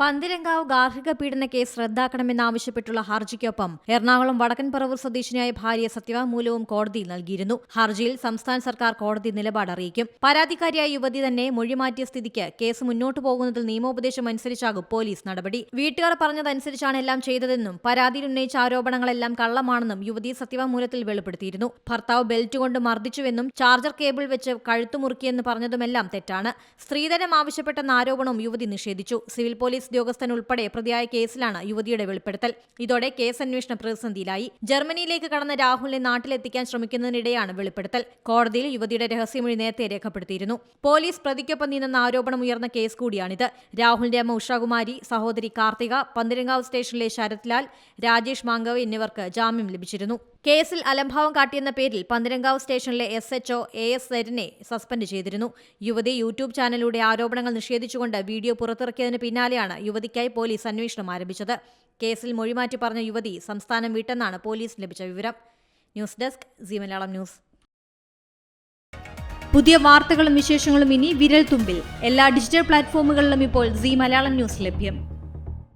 പന്തിരങ്കാവ് ഗാർഹിക പീഡന കേസ് റദ്ദാക്കണമെന്നാവശ്യപ്പെട്ടുള്ള ഹർജിക്കൊപ്പം എറണാകുളം വടക്കൻ പറവൂർ സ്വദേശിനിയായ ഭാര്യ സത്യവാങ്മൂലവും കോടതിയിൽ നൽകിയിരുന്നു. ഹർജിയിൽ സംസ്ഥാന സർക്കാർ കോടതി നിലപാട് അറിയിക്കും. പരാതിക്കാരിയായ യുവതി തന്നെ മൊഴിമാറ്റിയ സ്ഥിതിക്ക് കേസ് മുന്നോട്ടു പോകുന്നതിൽ നിയമോപദേശം അനുസരിച്ചാകും പോലീസ് നടപടി. വീട്ടുകാർ പറഞ്ഞതനുസരിച്ചാണ് എല്ലാം ചെയ്തതെന്നും പരാതിയിൽ ഉന്നയിച്ച ആരോപണങ്ങളെല്ലാം കള്ളമാണെന്നും യുവതി സത്യവാങ്മൂലത്തിൽ വെളിപ്പെടുത്തിയിരുന്നു. ഭർത്താവ് ബെൽറ്റ് കൊണ്ട് മർദ്ദിച്ചുവെന്നും ചാർജർ കേബിൾ വെച്ച് കഴുത്തുമുറുക്കിയെന്ന് പറഞ്ഞതുമെല്ലാം തെറ്റാണ്. സ്ത്രീധനം ആവശ്യപ്പെട്ടെന്ന ആരോപണവും യുവതി നിഷേധിച്ചു. സിവിൽ പോലീസ് ഉദ്യോഗസ്ഥൻ ഉൾപ്പെടെ പ്രതിയായ കേസിലാണ് യുവതിയുടെ വെളിപ്പെടുത്തൽ. ഇതോടെ കേസ് അന്വേഷണ പ്രതിസന്ധിയിലായി. ജർമ്മനിയിലേക്ക് കടന്ന രാഹുലിനെ നാട്ടിലെത്തിക്കാൻ ശ്രമിക്കുന്നതിനിടെയാണ് വെളിപ്പെടുത്തൽ. കോടതിയിൽ യുവതിയുടെ രഹസ്യമൊഴി നേരത്തെ രേഖപ്പെടുത്തിയിരുന്നു. പോലീസ് പ്രതിക്കൊപ്പം നിന്നെന്ന ആരോപണം ഉയർന്ന കേസ് കൂടിയാണിത്. രാഹുലിന്റെ അമ്മ ഉഷാകുമാരി സഹോദരി കാർത്തിക പന്തിരങ്കാവ് സ്റ്റേഷനിലെ ശരത്ലാൽ രാജേഷ് മാങ്കവ് എന്നിവർക്ക് ജാമ്യം ലഭിച്ചിരുന്നു. കേസിൽ അലംഭാവം കാട്ടിയെന്ന പേരിൽ പന്തിരങ്കാവ് സ്റ്റേഷനിലെ എസ് എച്ച്ഒ എ എസ് സരിനെ സസ്പെൻഡ് ചെയ്തിരുന്നു. യുവതി യൂട്യൂബ് ചാനലിലൂടെ ആരോപണങ്ങൾ നിഷേധിച്ചുകൊണ്ട് വീഡിയോ പുറത്തിറക്കിയതിന് പിന്നാലെയാണ് യുവതിക്കായി പോലീസ് അന്വേഷണം ആരംഭിച്ചത്. കേസിൽ മൊഴിമാറ്റി പറഞ്ഞ യുവതി സംസ്ഥാനം വിട്ടെന്നാണ് പോലീസ് ലഭിച്ച വിവരം. News desk C Malayalam news. പുതിയ വാർത്തകളും വിശേഷങ്ങളും ഇനി വിരൽ തുമ്പിൽ എല്ലാ ഡിജിറ്റൽ പ്ലാറ്റ്ഫോമുകളിലും ഇപ്പോൾ സി മലയാളം ന്യൂസ് ലഭ്യം.